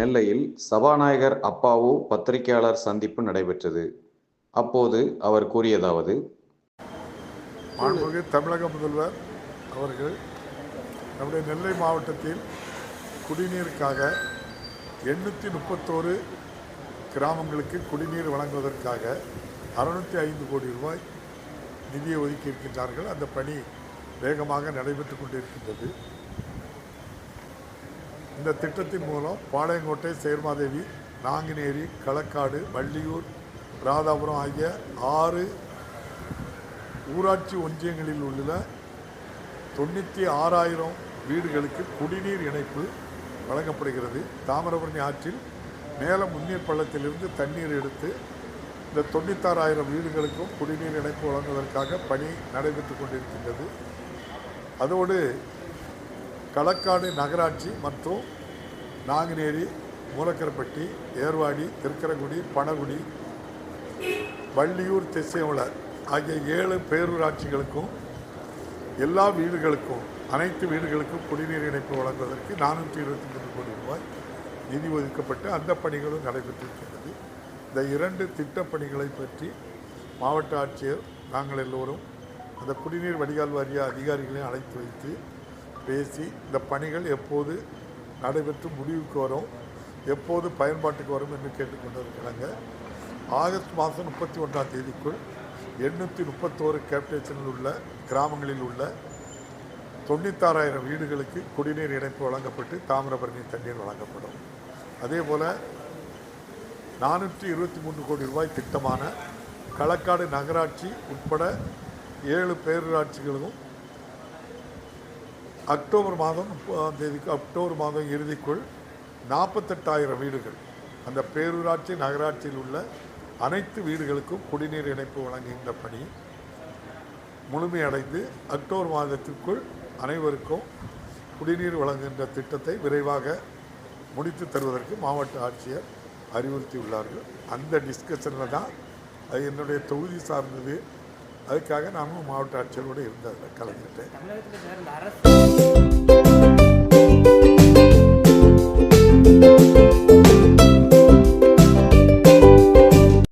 நெல்லையில் சபாநாயகர் அப்பாவு பத்திரிகையாளர் சந்திப்பு நடைபெற்றது. அப்போது அவர் கூறியதாவது தமிழக முதல்வர் அவர்கள் நம்முடைய நெல்லை மாவட்டத்தில் குடிநீருக்காக எண்ணூற்றி முப்பத்தோரு கிராமங்களுக்கு குடிநீர் வழங்குவதற்காக அறுநூற்றி ஐந்து கோடி ரூபாய் நிதியை ஒதுக்கி இருக்கின்றார்கள் அந்த பணி வேகமாக நடைபெற்று கொண்டிருக்கின்றது. இந்த திட்டத்தின் மூலம் பாளையங்கோட்டை சேர்மாதேவி நாங்குநேரி களக்காடு வள்ளியூர் ராதாபுரம் ஆகிய ஆறு ஊராட்சி ஒன்றியங்களில் உள்ள தொண்ணூற்றி ஆறாயிரம் வீடுகளுக்கு குடிநீர் இணைப்பு வழங்கப்படுகிறது. தாமிரபரணி ஆற்றில் மேல முன்னீர் பள்ளத்திலிருந்து தண்ணீர் எடுத்து இந்த தொண்ணூத்தாறாயிரம் வீடுகளுக்கும் குடிநீர் இணைப்பு வழங்குவதற்காக பணி நடைபெற்று கொண்டிருக்கின்றது. அதோடு களக்காடு நகராட்சி மற்றும் நாங்குநேரி மூலக்கரப்பட்டி ஏர்வாடி திருக்கரங்குடி பனகுடி வள்ளியூர் திசையுளர் ஆகிய ஏழு பேரூராட்சிகளுக்கும் எல்லா வீடுகளுக்கும் அனைத்து வீடுகளுக்கும் குடிநீர் இணைப்பு வழங்குவதற்கு நானூற்றி இருபத்தி மூன்று கோடி ரூபாய் நிதி ஒதுக்கப்பட்டு அந்த பணிகளும் நடைபெற்றிருக்கின்றது. இந்த இரண்டு திட்டப்பணிகளை பற்றி மாவட்ட ஆட்சியர் நாங்கள் எல்லோரும் அந்த குடிநீர் வடிகால் வாரிய அதிகாரிகளையும் அழைத்து வைத்து பேசி இந்த பணிகள் எப்போது நடைபெற்று முடிவுக்கு வரும் எப்போது பயன்பாட்டுக்கு வரும் என்று கேட்டுக்கொண்டிருக்கிறாங்க. ஆகஸ்ட் மாதம் முப்பத்தி ஒன்றாம் தேதிக்குள் எண்ணூற்றி முப்பத்தோரு கேப்டேஷனில் உள்ள கிராமங்களில் உள்ள தொண்ணூத்தாறாயிரம் வீடுகளுக்கு குடிநீர் இணைப்பு வழங்கப்பட்டு தாமிரபரணி தண்ணீர் வழங்கப்படும். அதே போல் நானூற்றி இருபத்தி மூன்று கோடி ரூபாய் திட்டமான களக்காடு நகராட்சி உட்பட ஏழு பேரூராட்சிகளும் அக்டோபர் மாதம் முப்பதாம் தேதிக்கு அக்டோபர் மாதம் இறுதிக்குள் நாற்பத்தெட்டாயிரம் வீடுகள். அந்த பேரூராட்சி நகராட்சியில் உள்ள அனைத்து வீடுகளுக்கும் குடிநீர் இணைப்பு வழங்குகின்ற பணி முழுமையடைந்து அக்டோபர் மாதத்திற்குள் அனைவருக்கும் குடிநீர் வழங்குகின்ற திட்டத்தை விரைவாக முடித்து தருவதற்கு மாவட்ட ஆட்சியர் அறிவுறுத்தியுள்ளார்கள். அந்த டிஸ்கஷனில் தான் அது என்னுடைய தொகுதி சார்ந்தது. அதுக்காக நாமும் மாவட்ட ஆட்சியரோடு இருந்ததில் கலந்துக்கிட்டேன்